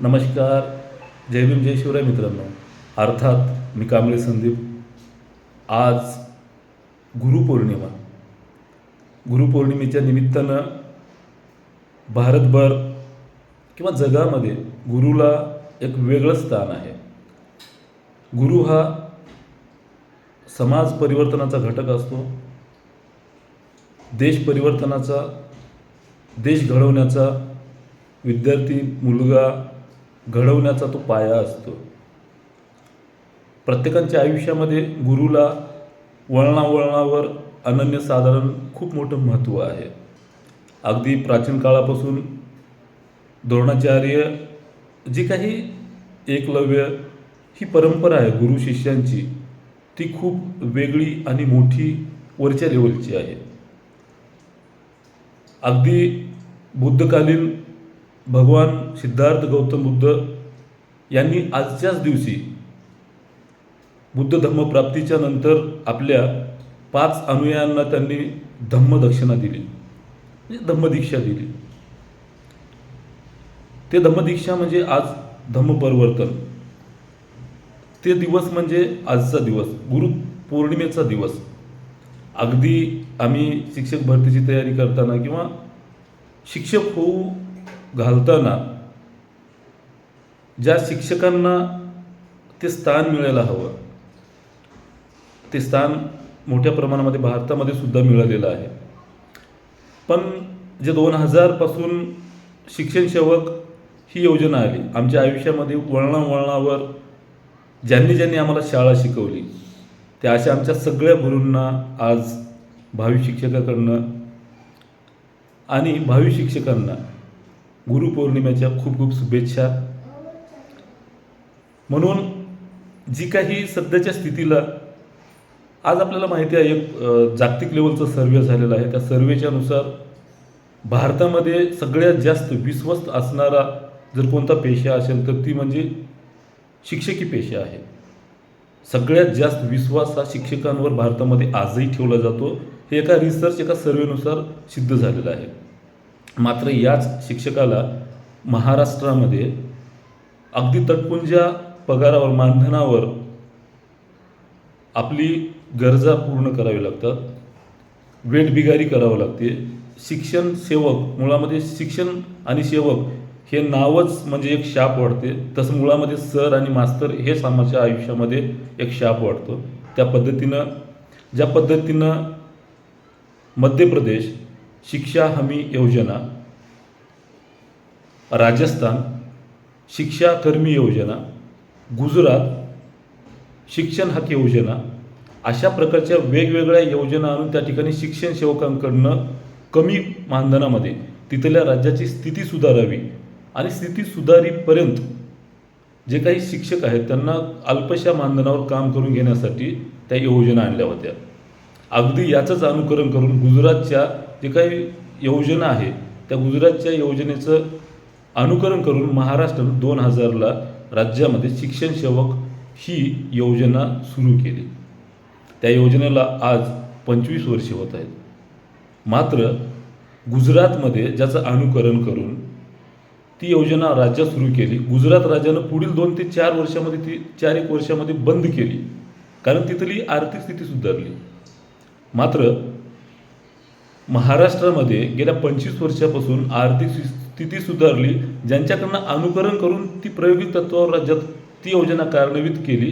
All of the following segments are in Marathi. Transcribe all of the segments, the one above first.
नमस्कार. जय भीम जय शिवराय मित्रांनो. अर्थात मी कांबळे संदीप. आज गुरुपौर्णिमा. गुरुपौर्णिमेच्या निमित्तानं भारतभर किंवा जगामध्ये गुरुला एक वेगळं स्थान आहे. गुरु हा समाज परिवर्तनाचा घटक असतो. देश परिवर्तनाचा देश घडवण्याचा विद्यार्थी मुलगा घडवण्याचा तो पाया असतो. प्रत्येकाच्या आयुष्यामध्ये गुरुला वळणावळणावर अनन्यसाधारण खूप मोठं महत्त्व आहे. अगदी प्राचीन काळापासून द्रोणाचार्य जी काही एकलव्य ही परंपरा आहे गुरु शिष्यांची ती खूप वेगळी आणि मोठी वरच्या लेवलची आहे. अगदी बुद्धकालीन भगवान सिद्धार्थ गौतम बुद्ध यांनी आजच्याच दिवशी बुद्ध धम्म प्राप्तीच्या नंतर आपल्या पाच अनुयायांना त्यांनी धम्मदक्षिणा दिली. म्हणजे धम्मदीक्षा दिली. ते धम्मदीक्षा म्हणजे आज धम्मपरिवर्तन ते दिवस म्हणजे आजचा दिवस. गुरु पौर्णिमेचा दिवस. अगदी आम्ही शिक्षक भरतीची तयारी करताना किंवा शिक्षक होऊ घालताना ज्या शिक्षकांना ते स्थान मिळायला हवं ते स्थान मोठ्या प्रमाणामध्ये भारतामध्ये सुद्धा मिळालेलं आहे. पण जे दोन हजारपासून शिक्षण सेवक ही योजना आली आमच्या आयुष्यामध्ये वळणा वळणावर ज्यांनी ज्यांनी आम्हाला शाळा शिकवली त्या अशा आमच्या सगळ्या गुरूंना आज भावी शिक्षकाकडनं आणि भावी शिक्षकांना गुरुपौर्णिमेच्या खूप खूप शुभेच्छा. म्हणून जी काही सध्याच्या स्थितीला आज आपल्याला माहिती आहे एक जागतिक लेवलचा सर्वे झालेला आहे. त्या सर्वेच्यानुसार भारतामध्ये सगळ्यात जास्त विश्वस्त असणारा जर कोणता पेशा असेल तर ती म्हणजे शिक्षकी पेशा आहे. सगळ्यात जास्त विश्वास हा शिक्षकांवर भारतामध्ये आजही ठेवला जातो. हे एका रिसर्च एका सर्वेनुसार सिद्ध झालेलं आहे. मात्र याच शिक्षकाला महाराष्ट्रामध्ये अगदी तटपुंज्या पगारावर मानधनावर आपली गरजा पूर्ण करावी लागतात. वेटबिगारी करावं लागते. शिक्षण सेवक मुळामध्ये शिक्षण आणि सेवक हे नावच म्हणजे एक शाप वाढते. तसं मुळामध्ये सर आणि मास्तर हे समाजाच्या आयुष्यामध्ये एक शाप वाढतो. त्या पद्धतीनं ज्या पद्धतीनं मध्य प्रदेश शिक्षा हमी योजना राजस्थान शिक्षा कर्मी योजना गुजरात शिक्षण हक योजना अशा प्रकारच्या वेगवेगळ्या योजना आणून त्या ठिकाणी शिक्षण सेवकांकडनं कमी मानधनामध्ये तिथल्या राज्याची स्थिती सुधारावी आणि स्थिती सुधारीपर्यंत जे काही शिक्षक आहेत त्यांना अल्पशा मानधनावर काम करून घेण्यासाठी त्या योजना आणल्या होत्या. अगदी याचंच अनुकरण करून गुजरातच्या जे काही योजना आहे त्या गुजरातच्या योजनेचं अनुकरण करून महाराष्ट्रानं दोन हजारला राज्यामध्ये शिक्षण सेवक ही योजना सुरू केली. त्या योजनेला आज पंचवीस वर्षे होत आहेत. मात्र गुजरातमध्ये ज्याचं अनुकरण करून ती योजना राज्यात सुरू केली गुजरात राज्यानं पुढील दोन ते चार वर्षामध्ये ती चार एक वर्षामध्ये बंद केली. कारण तिथली आर्थिक स्थिती सुधारली. मात्र महाराष्ट्रामध्ये गेल्या पंचवीस वर्षापासून आर्थिक स्थिती स्थिती सुधारली ज्यांच्याकडनं अनुकरण करून ती प्रायोगिक तत्वावर राज्यात ती योजना कार्यान्वित केली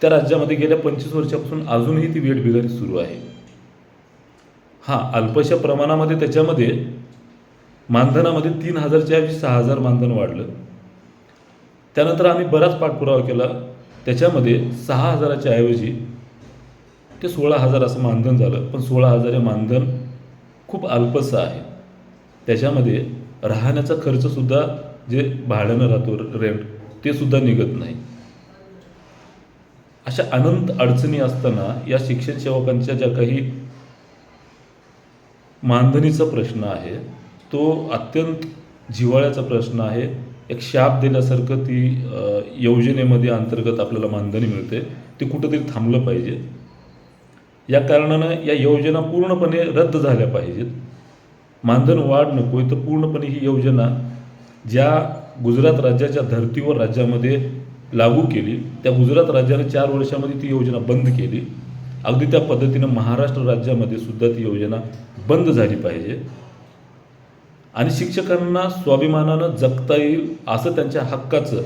त्या राज्यामध्ये गेल्या पंचवीस वर्षापासून अजूनही ती वेठबिगारी सुरू आहे. हां अल्पशा प्रमाणामध्ये त्याच्यामध्ये मानधनामध्ये तीन हजारच्या ऐवजी सहा हजार मानधन वाढलं. त्यानंतर आम्ही बराच पाठपुरावा केला. त्याच्यामध्ये सहा हजाराच्या ऐवजी ते सोळा हजार असं मानधन झालं. पण सोळा हजार हे मानधन खूप अल्पसं आहे. त्याच्यामध्ये राहण्याचा खर्चसुद्धा जे भाड्यानं राहतो रेंट ते सुद्धा निघत नाही. अशा अनंत अडचणी असताना या शिक्षण सेवकांच्या ज्या काही मानधनीचा प्रश्न आहे तो अत्यंत जिव्हाळ्याचा प्रश्न आहे. एक शाप दिल्यासारखं ती योजनेमध्ये अंतर्गत आपल्याला मानधनी मिळते. ते कुठंतरी थांबलं पाहिजे. या कारणानं या योजना पूर्णपणे रद्द झाल्या पाहिजेत. मानधन वाढ नको आहे तर पूर्णपणे ही योजना ज्या गुजरात राज्याच्या धर्तीवर राज्यामध्ये लागू केली त्या गुजरात राज्याने चार वर्षामध्ये ती योजना बंद केली. अगदी त्या पद्धतीनं महाराष्ट्र राज्यामध्ये सुद्धा ती योजना बंद झाली पाहिजे. आणि शिक्षकांना स्वाभिमानानं जगता येईल असं त्यांच्या हक्काचं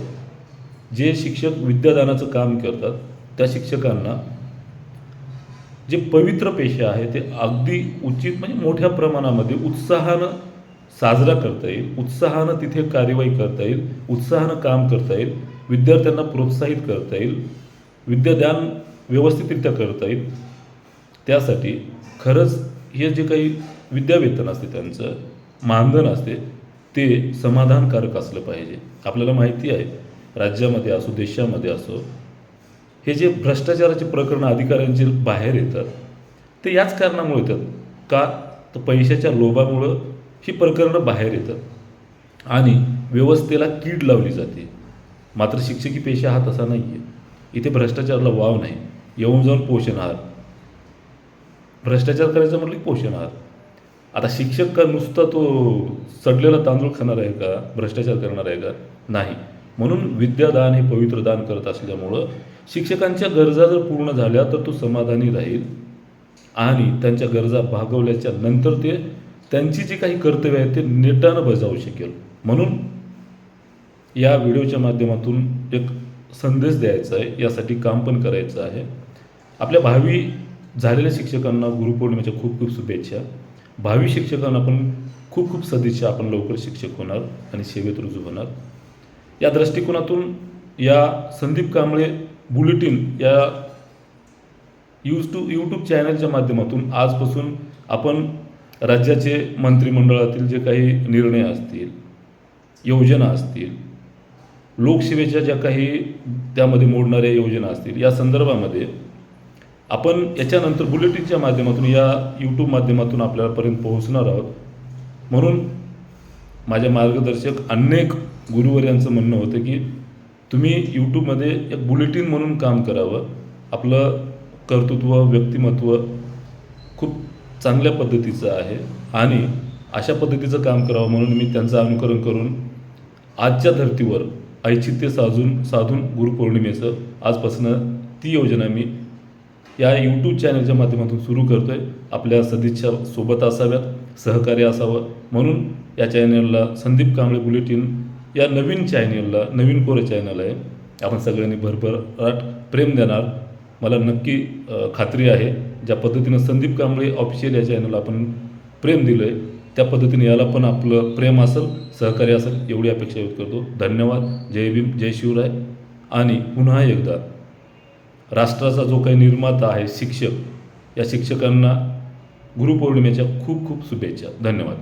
जे शिक्षक विद्यादानाचं काम करतात त्या शिक्षकांना जे पवित्र पेशे आहे ते अगदी उचित म्हणजे मोठ्या प्रमाणामध्ये उत्साहानं साजरा करता येईल उत्साहानं तिथे कार्यवाही करता येईल उत्साहानं काम करता येईल विद्यार्थ्यांना प्रोत्साहित करता येईल विद्यादान व्यवस्थितरित्या करता येईल. त्यासाठी खरंच हे जे काही विद्यावेतन असते त्यांचं मानधन असते ते समाधानकारक असलं पाहिजे. आपल्याला माहिती आहे राज्यामध्ये असो देशामध्ये असो हे जे भ्रष्टाचाराचे प्रकरण अधिकाऱ्यांचे बाहेर येतात ते याच कारणामुळे येतात. का? तर पैशाच्या लोभामुळं ही प्रकरणं बाहेर येतात. आणि व्यवस्थेला कीड लावली जाते. मात्र शिक्षकी पेशा हा तसा नाही आहे इथे भ्रष्टाचाराला वाव नाही. येऊन जाऊन पोषण आहार. भ्रष्टाचार करायचं म्हटलं की पोषण आहार. आता शिक्षक का नुसता तो सडलेला तांदूळ खाणार आहे का? भ्रष्टाचार करणार आहे का? नाही. म्हणून विद्यादान हे पवित्र दान करत असल्यामुळं शिक्षकांच्या गरजा जर पूर्ण झाल्या तर तो समाधानी राहील. आणि त्यांच्या गरजा भागवल्याच्या नंतर ते त्यांची जी काही कर्तव्य आहेत ते नेटानं बजावू शकेल. म्हणून या व्हिडिओच्या माध्यमातून एक संदेश द्यायचा आहे यासाठी काम पण करायचं आहे. आपल्या भावी झालेल्या शिक्षकांना गुरुपौर्णिमेच्या खूप खूप शुभेच्छा. भावी शिक्षकांना पण खूप खूप सदिच्छा आपण लवकर शिक्षक होणार आणि सेवेत रुजू होणार. या दृष्टिकोनातून या संदीप कांबळे बुलेटिन या यूट्यूब यूट्यूब चॅनलच्या माध्यमातून आजपासून आपण राज्याचे मंत्रिमंडळातील जे काही निर्णय असतील योजना असतील लोकसेवेच्या ज्या काही त्यामध्ये मोडणाऱ्या योजना असतील या संदर्भामध्ये आपण याच्यानंतर बुलेटिनच्या माध्यमातून या यूट्यूब माध्यमातून आपल्यापर्यंत पोहोचणार आहोत. म्हणून माझ्या मार्गदर्शक अनेक गुरुवर्यांचं म्हणणं होतं की तुम्ही यूट्यूबमध्ये एक बुलेटिन म्हणून काम करावं. आपलं कर्तृत्व व्यक्तिमत्व खूप चांगल्या पद्धतीचं आहे. आणि अशा पद्धतीचं काम करावं म्हणून मी त्यांचं अनुकरण करून आजच्या धर्तीवर ऐच्छित्य साजून साधून गुरुपौर्णिमेचं आजपासून ती योजना मी या यूट्यूब चॅनलच्या माध्यमातून सुरू करतो आहे आपल्या सदिच्छा सोबत असाव्यात सहकार्य असावं म्हणून या चॅनलला संदीप कांबळे बुलेटिन या नवीन चॅनलला नवीन कोरे चॅनल आहे. आपण सगळ्यांनी भरभराट प्रेम देणार. मला नक्की खात्री आहे ज्या पद्धतीनं संदीप कांबळे ऑफिशियल या चॅनलला आपण प्रेम दिलं आहे त्या पद्धतीने याला पण आपलं प्रेम असेल सहकार्य असेल एवढी अपेक्षा व्यक्त करतो. धन्यवाद. जय भीम जय शिवराय. आणि पुन्हा एकदा राष्ट्राचा जो काही निर्माता आहे शिक्षक या शिक्षकांना गुरुपौर्णिमेच्या खूप खूप शुभेच्छा. धन्यवाद.